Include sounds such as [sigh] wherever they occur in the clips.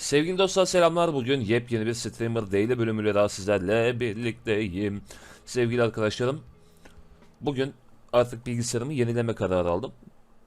Sevgili dostlar selamlar. Bugün yepyeni bir Streamer Daily bölümüyle daha sizlerle birlikteyim. Sevgili arkadaşlarım, bugün artık bilgisayarımı yenileme kararı aldım.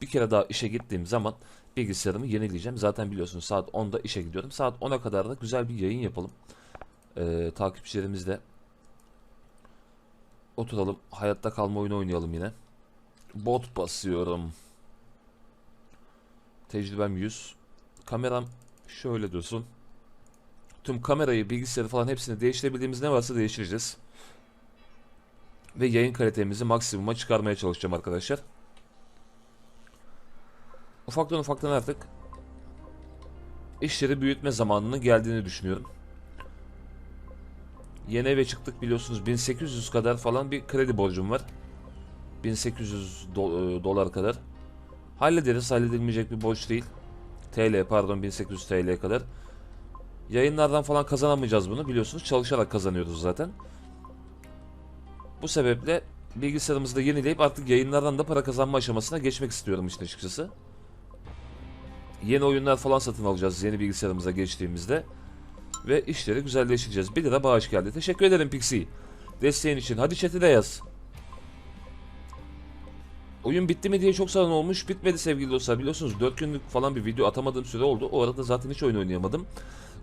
Bir kere daha işe gittiğim zaman bilgisayarımı yenileyeceğim. Zaten biliyorsunuz saat 10'da işe gidiyorum. Saat 10'a kadar da güzel bir yayın yapalım. Ee, takipçilerimizle oturalım. Hayatta kalma oyunu oynayalım yine. Bot basıyorum. Tecrübem 100. Kameram şöyle dursun. Tüm kamerayı, bilgisayarı falan hepsini değiştirebildiğimiz ne varsa değiştireceğiz. Ve yayın kalitemizi maksimuma çıkarmaya çalışacağım arkadaşlar. Ufaktan ufaktan artık işleri büyütme zamanının geldiğini düşünüyorum. Yeni eve çıktık biliyorsunuz 1800 kadar falan bir kredi borcum var. 1800 do- e, dolar kadar. Hallederiz halledilmeyecek bir borç değil. TL pardon 1800 TL kadar. Yayınlardan falan kazanamayacağız bunu biliyorsunuz. Çalışarak kazanıyoruz zaten. Bu sebeple bilgisayarımızı da yenileyip artık yayınlardan da para kazanma aşamasına geçmek istiyorum işte açıkçası. Yeni oyunlar falan satın alacağız yeni bilgisayarımıza geçtiğimizde. Ve işleri güzelleştireceğiz. 1 lira bağış geldi. Teşekkür ederim Pixie. Desteğin için. Hadi chat'i de yaz. Oyun bitti mi diye çok soran olmuş. Bitmedi sevgili dostlar. Biliyorsunuz 4 günlük falan bir video atamadığım süre oldu. O arada zaten hiç oyun oynayamadım.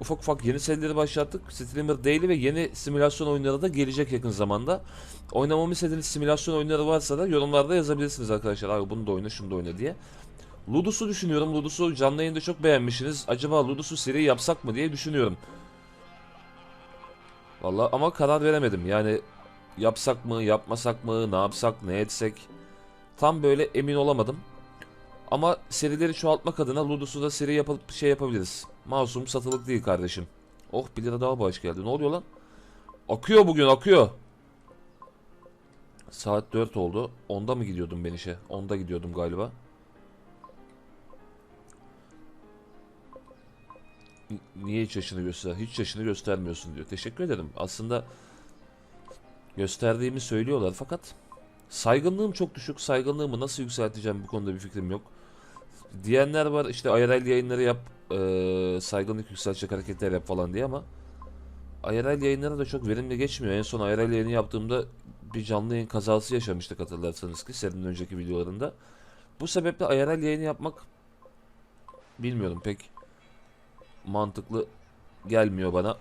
Ufak ufak yeni serileri başlattık. Streamer Daily ve yeni simülasyon oyunları da gelecek yakın zamanda. Oynamamı istediğiniz simülasyon oyunları varsa da yorumlarda yazabilirsiniz arkadaşlar. Abi bunu da oyna şunu da oyna diye. Ludus'u düşünüyorum. Ludus'u canlı yayında çok beğenmişsiniz. Acaba Ludus'u seri yapsak mı diye düşünüyorum. Vallahi ama karar veremedim. Yani yapsak mı, yapmasak mı, ne yapsak, ne etsek. Tam böyle emin olamadım. Ama serileri çoğaltmak adına Ludus'u da seri yapıp şey yapabiliriz. Masum satılık değil kardeşim. Oh 1 lira daha bağış geldi. Ne oluyor lan? Akıyor bugün akıyor. Saat 4 oldu. 10'da mı gidiyordum ben işe? 10'da gidiyordum galiba. Ni- Niye hiç yaşını göster? Hiç yaşını göstermiyorsun diyor. Teşekkür ederim. Aslında gösterdiğimi söylüyorlar fakat saygınlığım çok düşük. Saygınlığımı nasıl yükselteceğim bu konuda bir fikrim yok. Diyenler var işte IRL yayınları yap, eee, saygınlık yükseltecek hareketler yap falan diye ama IRL yayınları da çok verimli geçmiyor. En son IRL yayını yaptığımda bir canlı yayın kazası yaşamıştık hatırlarsanız ki serinin önceki videolarında. Bu sebeple IRL yayını yapmak bilmiyorum pek mantıklı gelmiyor bana.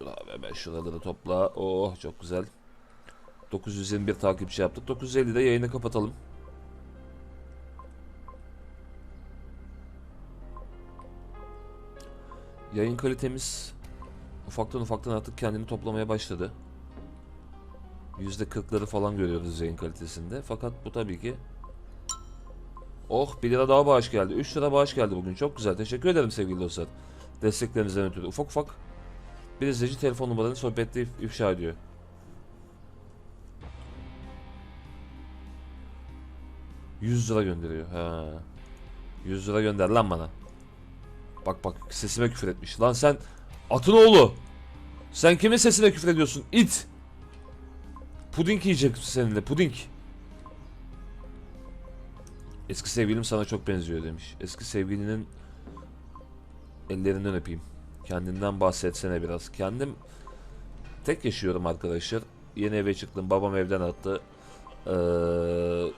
Dur abi hemen şuraları topla. Oh çok güzel. 921 takipçi yaptık. 950'de yayını kapatalım. Yayın kalitemiz ufaktan ufaktan artık kendini toplamaya başladı. %40'ları falan görüyoruz yayın kalitesinde. Fakat bu tabii ki Oh 1 lira daha bağış geldi. 3 lira bağış geldi bugün. Çok güzel. Teşekkür ederim sevgili dostlar. Desteklerinizden ötürü. Ufak ufak bir izleyici telefon numaranı sohbette if- ifşa ediyor. Yüz lira gönderiyor. Ha. 100 lira gönder lan bana. Bak bak sesime küfür etmiş. Lan sen atın oğlu. Sen kimin sesine küfür ediyorsun? İt. Puding yiyecek seninle puding. Eski sevgilim sana çok benziyor demiş. Eski sevgilinin ellerinden öpeyim. Kendinden bahsetsene biraz. Kendim tek yaşıyorum arkadaşlar. Yeni eve çıktım. Babam evden attı. Ee,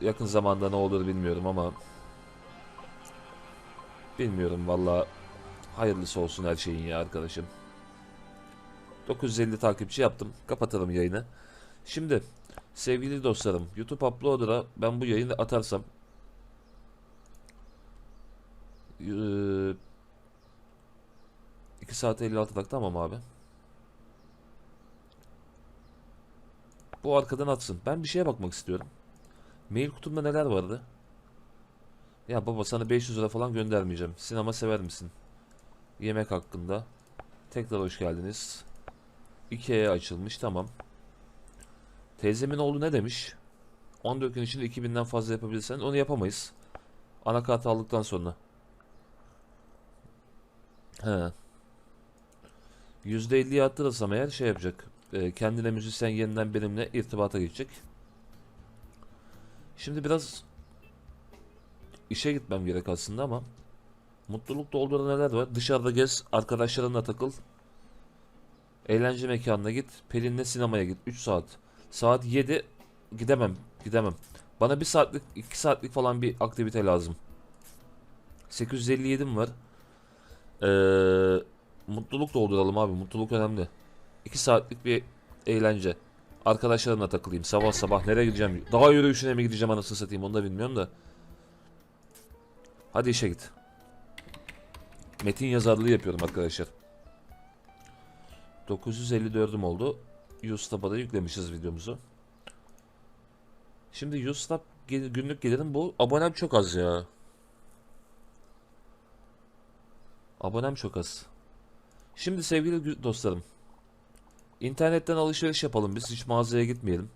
yakın zamanda ne olur bilmiyorum ama bilmiyorum valla hayırlısı olsun her şeyin ya arkadaşım. 950 takipçi yaptım. Kapatalım yayını. Şimdi sevgili dostlarım YouTube Uploader'a ben bu yayını atarsam eee, 2 saat 56 dakika tamam abi. Bu arkadan atsın. Ben bir şeye bakmak istiyorum. Mail kutumda neler vardı? Ya baba sana 500 lira falan göndermeyeceğim. Sinema sever misin? Yemek hakkında. Tekrar hoş geldiniz. Ikea'ya açılmış tamam. Teyzemin oğlu ne demiş? 14 gün içinde 2000'den fazla yapabilirsen onu yapamayız. Anakart aldıktan sonra. He. %50'ye arttırırsam eğer şey yapacak. E, kendine müzisyen yeniden benimle irtibata geçecek. Şimdi biraz işe gitmem gerek aslında ama Mutluluk dolduran neler var? Dışarıda gez, arkadaşlarınla takıl. Eğlence mekanına git. Pelin'le sinemaya git. 3 saat. Saat 7 gidemem. Gidemem. Bana 1 saatlik 2 saatlik falan bir aktivite lazım. 857 mi var? Ee, mutluluk dolduralım abi. Mutluluk önemli. 2 saatlik bir eğlence. Arkadaşlarımla takılayım. Sabah sabah nereye gideceğim? Dağ yürüyüşüne mi gideceğim anasını satayım onu da bilmiyorum da. Hadi işe git. Metin yazarlığı yapıyorum arkadaşlar. 954'üm oldu. Yustap'a da yüklemişiz videomuzu. Şimdi Yustap gel- günlük gelirim bu. Abonem çok az ya. Abonem çok az. Şimdi sevgili dostlarım. İnternetten alışveriş yapalım biz. Hiç mağazaya gitmeyelim.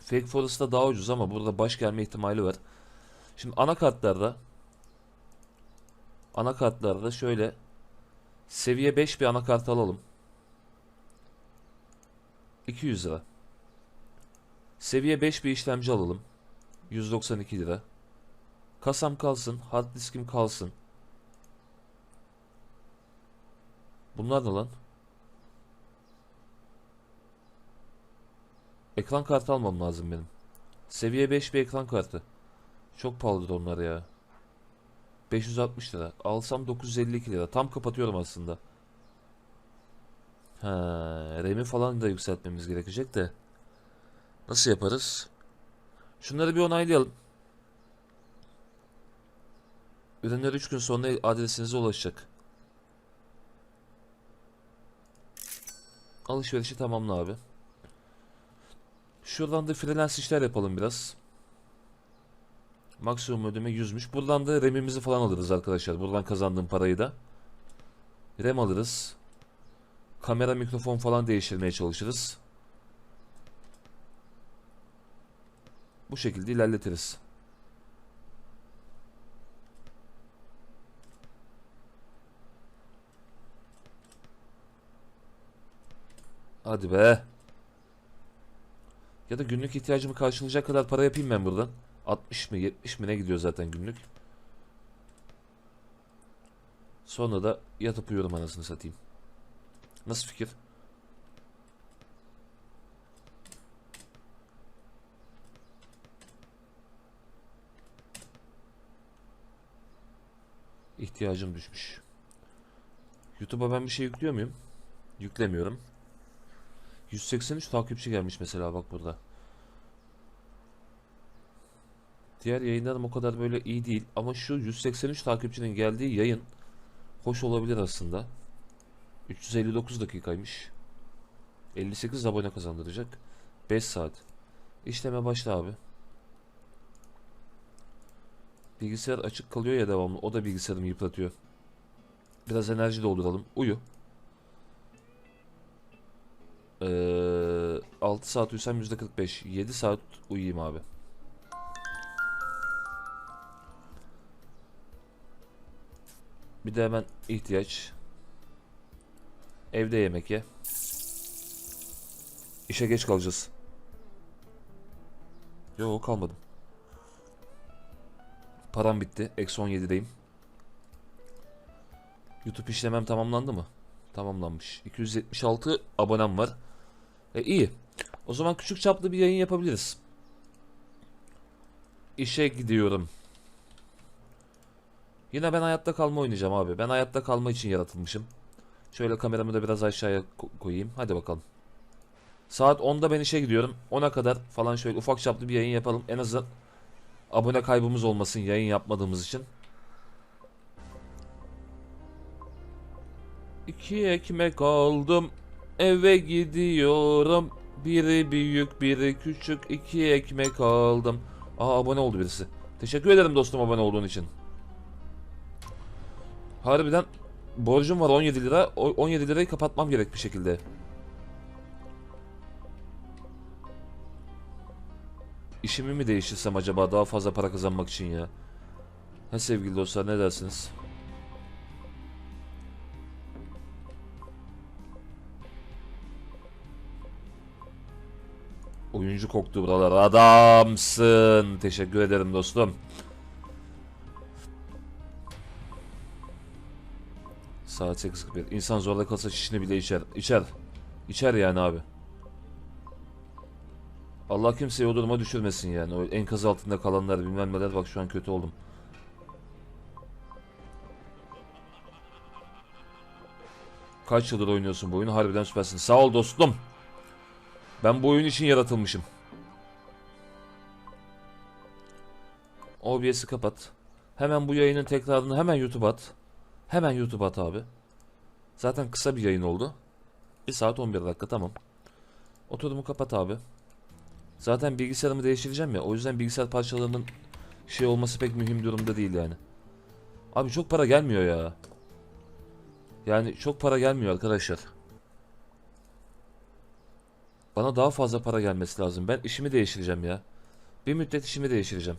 Fake Forest'ta daha ucuz ama burada baş gelme ihtimali var. Şimdi anakartlarda anakartlarda şöyle seviye 5 bir anakart alalım. 200 lira. Seviye 5 bir işlemci alalım. 192 lira. Kasam kalsın, hard diskim kalsın. Bunlar ne lan? Ekran kartı almam lazım benim. Seviye 5 bir ekran kartı. Çok pahalıdır onlar ya. 560 lira. Alsam 952 lira. Tam kapatıyorum aslında. Ha, RAM'i falan da yükseltmemiz gerekecek de. Nasıl yaparız? Şunları bir onaylayalım. Ürünler 3 gün sonra adresinize ulaşacak. Alışverişi tamamla abi. Şuradan da freelance işler yapalım biraz. Maksimum ödeme 100'müş. Buradan da RAM'imizi falan alırız arkadaşlar. Buradan kazandığım parayı da. RAM alırız. Kamera mikrofon falan değiştirmeye çalışırız. Bu şekilde ilerletiriz. Hadi be. Ya da günlük ihtiyacımı karşılayacak kadar para yapayım ben buradan. 60 mı 70 mi ne gidiyor zaten günlük. Sonra da yatıp uyuyorum anasını satayım. Nasıl fikir? İhtiyacım düşmüş. YouTube'a ben bir şey yüklüyor muyum? Yüklemiyorum. 183 takipçi gelmiş mesela bak burada. Diğer yayınlarım o kadar böyle iyi değil ama şu 183 takipçinin geldiği yayın hoş olabilir aslında. 359 dakikaymış. 58 abone kazandıracak. 5 saat. İşleme başla abi. Bilgisayar açık kalıyor ya devamlı. O da bilgisayarımı yıpratıyor. Biraz enerji dolduralım. Uyu. Ee, 6 saat uyusam %45. 7 saat uyuyayım abi. Bir de hemen ihtiyaç. Evde yemek ye. İşe geç kalacağız. Yok kalmadım. Param bitti. Eksi 17'deyim. YouTube işlemem tamamlandı mı? Tamamlanmış. 276 abonem var. E iyi. O zaman küçük çaplı bir yayın yapabiliriz. İşe gidiyorum. Yine ben hayatta kalma oynayacağım abi. Ben hayatta kalma için yaratılmışım. Şöyle kameramı da biraz aşağıya ko- koyayım. Hadi bakalım. Saat 10'da ben işe gidiyorum. 10'a kadar falan şöyle ufak çaplı bir yayın yapalım. En azından abone kaybımız olmasın yayın yapmadığımız için. İki ekmek aldım. Eve gidiyorum. Biri büyük, biri küçük. iki ekmek aldım. Aa abone oldu birisi. Teşekkür ederim dostum abone olduğun için. Harbiden borcum var 17 lira. O 17 lirayı kapatmam gerek bir şekilde. İşimi mi değiştirsem acaba daha fazla para kazanmak için ya? Ha sevgili dostlar ne dersiniz? Oyuncu koktu buralar. Adamsın. Teşekkür ederim dostum. Saat 8.41. İnsan zorda kalsa şişini bile içer. İçer. İçer yani abi. Allah kimseyi o duruma düşürmesin yani. O enkaz altında kalanlar bilmem neler bak şu an kötü oldum. Kaç yıldır oynuyorsun bu oyunu? Harbiden süpersin. Sağ ol dostum. Ben bu oyun için yaratılmışım. OBS'i kapat. Hemen bu yayının tekrarını hemen YouTube'a at. Hemen YouTube'a at abi. Zaten kısa bir yayın oldu. 1 saat 11 dakika tamam. Oturumu kapat abi. Zaten bilgisayarımı değiştireceğim ya. O yüzden bilgisayar parçalarının şey olması pek mühim durumda değil yani. Abi çok para gelmiyor ya. Yani çok para gelmiyor arkadaşlar. Bana daha fazla para gelmesi lazım. Ben işimi değiştireceğim ya. Bir müddet işimi değiştireceğim.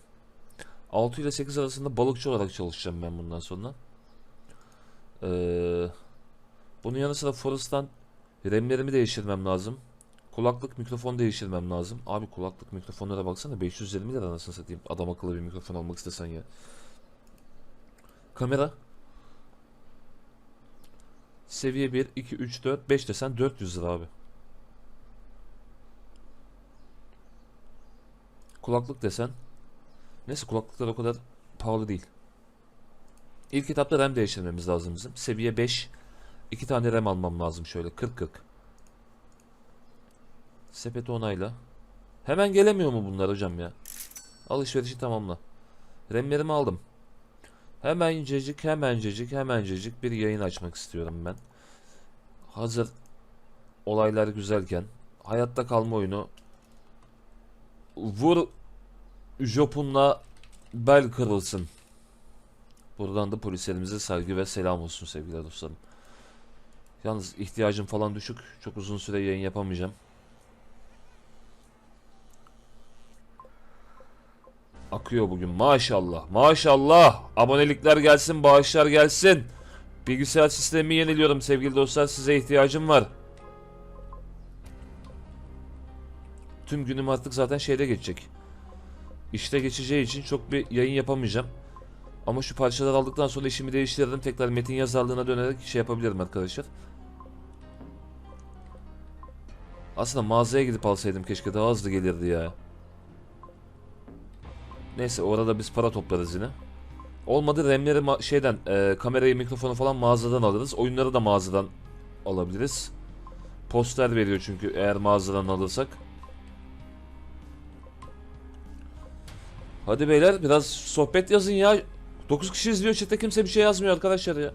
6 ile 8 arasında balıkçı olarak çalışacağım ben bundan sonra. Ee, bunun yanı sıra Forest'tan RAM'lerimi değiştirmem lazım. Kulaklık mikrofon değiştirmem lazım. Abi kulaklık mikrofonlara baksana 520 lira anasını satayım. Adam akıllı bir mikrofon almak istesen ya. Kamera. Seviye 1, 2, 3, 4, 5 desen 400 lira abi. Kulaklık desen. Neyse kulaklıklar o kadar pahalı değil. İlk etapta RAM değiştirmemiz lazım bizim. Seviye 5. 2 tane RAM almam lazım şöyle 40-40. Sepeti onayla. Hemen gelemiyor mu bunlar hocam ya? Alışverişi tamamla. RAM'lerimi aldım. Hemencecik, hemencecik, hemencecik bir yayın açmak istiyorum ben. Hazır olaylar güzelken hayatta kalma oyunu vur Jopun'la bel kırılsın. Buradan da polislerimize saygı ve selam olsun sevgili dostlarım. Yalnız ihtiyacım falan düşük. Çok uzun süre yayın yapamayacağım. Akıyor bugün maşallah. Maşallah. Abonelikler gelsin, bağışlar gelsin. Bilgisayar sistemi yeniliyorum sevgili dostlar. Size ihtiyacım var. Tüm günüm artık zaten şeyde geçecek. İşte geçeceği için çok bir yayın yapamayacağım. Ama şu parçaları aldıktan sonra işimi değiştirdim. Tekrar metin yazarlığına dönerek şey yapabilirim arkadaşlar. Aslında mağazaya gidip alsaydım keşke daha hızlı gelirdi ya. Neyse orada biz para toplarız yine. Olmadı RAM'leri şeyden e, kamerayı mikrofonu falan mağazadan alırız. Oyunları da mağazadan alabiliriz. Poster veriyor çünkü eğer mağazadan alırsak. Hadi beyler biraz sohbet yazın ya. 9 kişi izliyor chatte kimse bir şey yazmıyor arkadaşlar ya.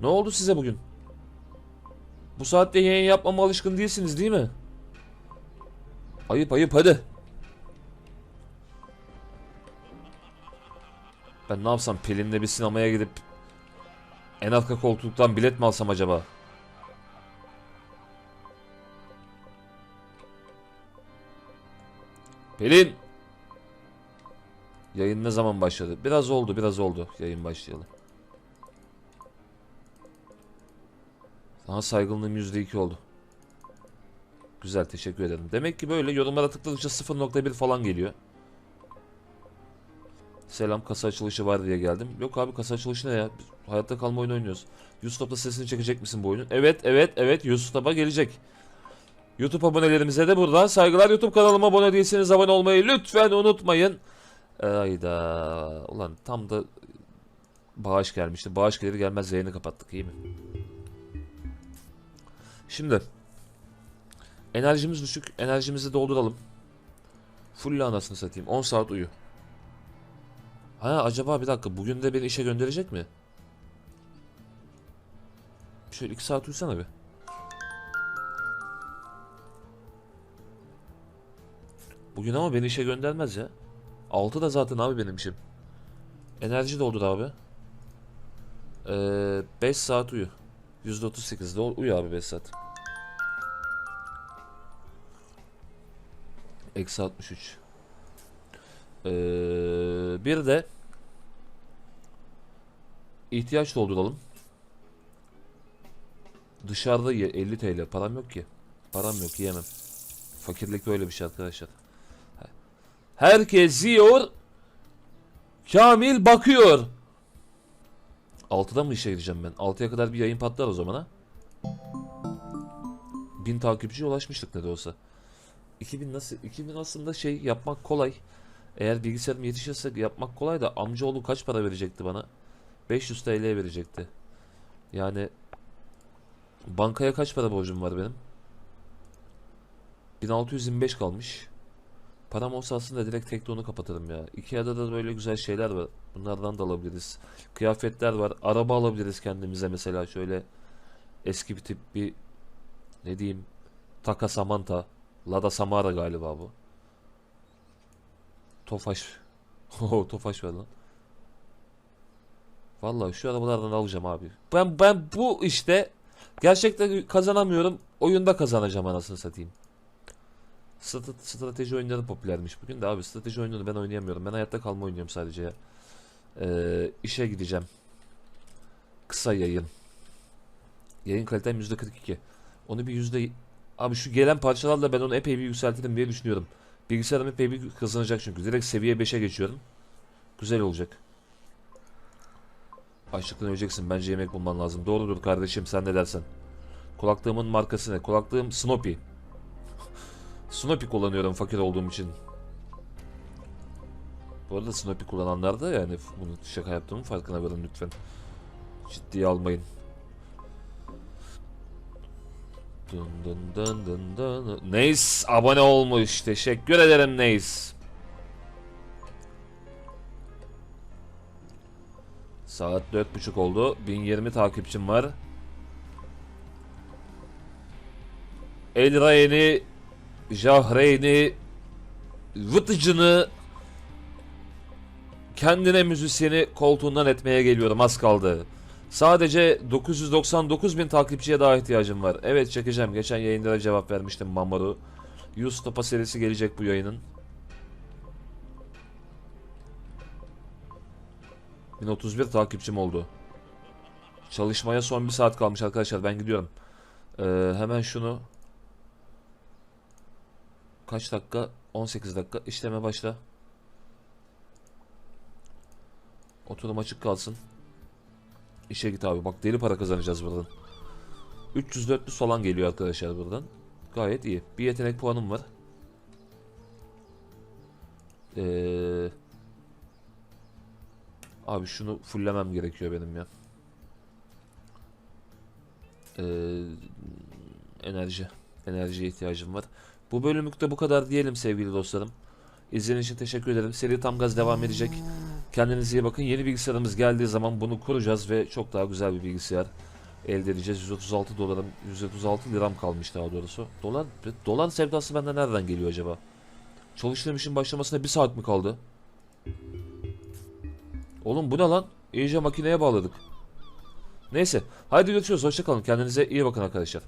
Ne oldu size bugün? Bu saatte yayın yapmama alışkın değilsiniz değil mi? Ayıp ayıp hadi. Ben ne yapsam Pelin'le bir sinemaya gidip en arka koltuktan bilet mi alsam acaba? Pelin! Yayın ne zaman başladı? Biraz oldu, biraz oldu yayın başlayalı. Daha saygınlığım %2 oldu. Güzel, teşekkür ederim. Demek ki böyle yorumlara tıkladıkça 0.1 falan geliyor. Selam kasa açılışı var diye geldim. Yok abi kasa açılışı ne ya? Biz hayatta kalma oyunu oynuyoruz. Yusuf'ta sesini çekecek misin bu oyunun? Evet evet evet Yusuf'ta gelecek. YouTube abonelerimize de buradan saygılar. YouTube kanalıma abone değilseniz abone olmayı lütfen unutmayın. Ayda. Ulan tam da bağış gelmişti. Bağış gelir gelmez yayını kapattık iyi mi? Şimdi enerjimiz düşük. Enerjimizi dolduralım. Full anasını satayım. 10 saat uyu. Ha acaba bir dakika bugün de beni işe gönderecek mi? Şöyle 2 saat uyusana bir. Bugün ama beni işe göndermez ya. 6 da zaten abi benim işim. Enerji doldur abi. Ee, 5 saat uyu. %38'de ol- uyu abi 5 saat. Eksi 63. Ee, bir de ihtiyaç dolduralım. Dışarıda ye 50 TL. Param yok ki. Param yok yiyemem. Fakirlik böyle bir şey arkadaşlar. Herkes yiyor. Kamil bakıyor. 6'da mı işe gideceğim ben? 6'ya kadar bir yayın patlar o zaman ha. 1000 takipçiye ulaşmıştık ne de olsa. 2000 nasıl? 2000 aslında şey yapmak kolay. Eğer bilgisayarım yetişirse yapmak kolay da amcaoğlu kaç para verecekti bana? 500 TL verecekti. Yani bankaya kaç para borcum var benim? 1625 kalmış. Param olsa aslında direkt tekte onu kapatırım ya. Ikea'da da böyle güzel şeyler var. Bunlardan da alabiliriz. Kıyafetler var. Araba alabiliriz kendimize mesela şöyle eski bir tip bir ne diyeyim Taka Samantha Lada Samara galiba bu. Tofaş. [laughs] Oho Tofaş var lan. Vallahi şu arabalardan alacağım abi. Ben ben bu işte gerçekten kazanamıyorum. Oyunda kazanacağım anasını satayım. Strate- strateji oyunları popülermiş bugün de abi strateji oyunları ben oynayamıyorum. Ben hayatta kalma oynuyorum sadece. Ee, işe gideceğim. Kısa yayın. Yayın kalitem %42. Onu bir yüzde... Abi şu gelen parçalarla ben onu epey bir yükseltirim diye düşünüyorum. Bilgisayarım epey bir kazanacak çünkü. Direkt seviye 5'e geçiyorum. Güzel olacak. Açlıktan öleceksin. Bence yemek bulman lazım. Doğrudur kardeşim sen ne dersen. Kulaklığımın markası ne? Kulaklığım Snoopy. Snoopy kullanıyorum fakir olduğum için. Bu arada Snoopy kullananlar da yani bunu şaka yaptığımın farkına varın lütfen. Ciddiye almayın. Dın dın dın dın dın. Neys abone olmuş. Teşekkür ederim Neys. Saat dört buçuk oldu. 1020 takipçim var. Elrayeni, Jahreyni, Vıtıcını kendine müzisyeni koltuğundan etmeye geliyorum az kaldı. Sadece 999 bin takipçiye daha ihtiyacım var. Evet çekeceğim. Geçen yayında da cevap vermiştim Mamaru. Yustapa serisi gelecek bu yayının. 1031 takipçim oldu. Çalışmaya son bir saat kalmış arkadaşlar. Ben gidiyorum. Ee, hemen şunu kaç dakika? 18 dakika. İşleme başla. Oturum açık kalsın. İşe git abi. Bak deli para kazanacağız buradan. 300-400 falan geliyor arkadaşlar buradan. Gayet iyi. Bir yetenek puanım var. Ee, abi şunu fulllemem gerekiyor benim ya. Ee, enerji. Enerjiye ihtiyacım var. Bu bölümlükte bu kadar diyelim sevgili dostlarım. İzlediğiniz için teşekkür ederim. Seri tam gaz devam edecek. Kendinize iyi bakın. Yeni bilgisayarımız geldiği zaman bunu kuracağız ve çok daha güzel bir bilgisayar elde edeceğiz. 136 dolarım, 136 liram kalmış daha doğrusu. Dolar, dolar sevdası bende nereden geliyor acaba? Çalıştığım işin başlamasına bir saat mi kaldı? Oğlum bu ne lan? İyice makineye bağladık. Neyse. Haydi görüşürüz. Hoşçakalın. Kendinize iyi bakın arkadaşlar.